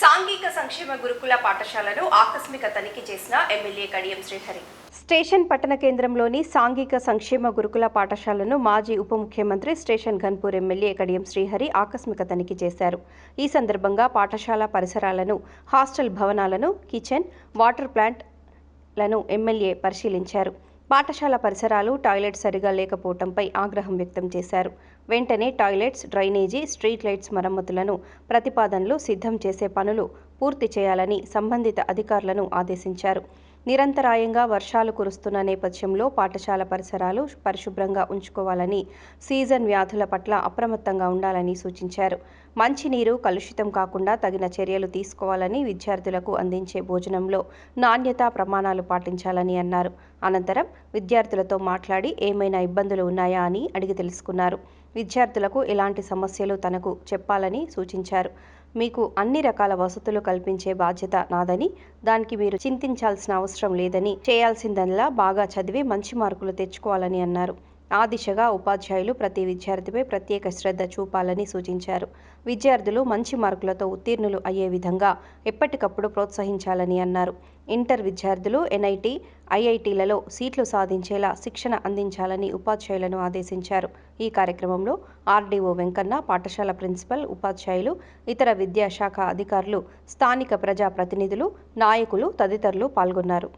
సాంఘిక సంక్షేమ గురుకుల పాఠశాలను ఆకస్మిక తనిఖీ చేసిన ఎమ్మెల్యే కడియం శ్రీహరి. స్టేషన్ పట్టణ కేంద్రంలోని సాంఘిక సంక్షేమ గురుకుల పాఠశాలను మాజీ ఉప ముఖ్యమంత్రి స్టేషన్ ఘన్పూర్ ఎమ్మెల్యే కడియం శ్రీహరి ఆకస్మిక తనిఖీ చేశారు. ఈ సందర్భంగా పాఠశాల పరిసరాలను హాస్టల్ భవనాలను కిచెన్ వాటర్ ప్లాంట్లను ఎమ్మెల్యే పరిశీలించారు. పాఠశాల పరిసరాలు టాయిలెట్ సరిగా లేకపోవడంపై ఆగ్రహం వ్యక్తం చేశారు. వెంటనే టాయిలెట్స్ డ్రైనేజీ స్ట్రీట్ లైట్స్ మరమ్మతులను ప్రతిపాదనలు సిద్ధం చేసే పనులు పూర్తి చేయాలని సంబంధిత అధికారులను ఆదేశించారు. నిరంతరాయంగా వర్షాలు కురుస్తున్న నేపథ్యంలో పాఠశాల పరిసరాలు పరిశుభ్రంగా ఉంచుకోవాలని సీజన్ వ్యాధుల పట్ల అప్రమత్తంగా ఉండాలని సూచించారు. మంచినీరు కలుషితం కాకుండా తగిన చర్యలు తీసుకోవాలని విద్యార్థులకు అందించే భోజనంలో నాణ్యతా ప్రమాణాలు పాటించాలని అన్నారు. అనంతరం విద్యార్థులతో మాట్లాడి ఏమైనా ఇబ్బందులు ఉన్నాయా అని అడిగి తెలుసుకున్నారు. విద్యార్థులకు ఎలాంటి సమస్యలు తనకు చెప్పాలని సూచించారు. మీకు అన్ని రకాల వసతులు కల్పించే బాధ్యత నాదని దానికి మీరు చింతించాల్సిన అవసరం లేదని చేయాల్సిందల్లా బాగా చదివి మంచి మార్కులు తెచ్చుకోవాలని అన్నారు. ఆ దిశగా ఉపాధ్యాయులు ప్రతి విద్యార్థిపై ప్రత్యేక శ్రద్ధ చూపాలని సూచించారు. విద్యార్థులు మంచి మార్కులతో ఉత్తీర్ణులు అయ్యే విధంగా ఎప్పటికప్పుడు ప్రోత్సహించాలని అన్నారు. ఇంటర్ విద్యార్థులు ఎన్ఐటి ఐఐటీలలో సీట్లు సాధించేలా శిక్షణ అందించాలని ఉపాధ్యాయులను ఆదేశించారు. ఈ కార్యక్రమంలో ఆర్డీఓ వెంకన్న పాఠశాల ప్రిన్సిపల్ ఉపాధ్యాయులు ఇతర విద్యాశాఖ అధికారులు స్థానిక ప్రజాప్రతినిధులు నాయకులు తదితరులు పాల్గొన్నారు.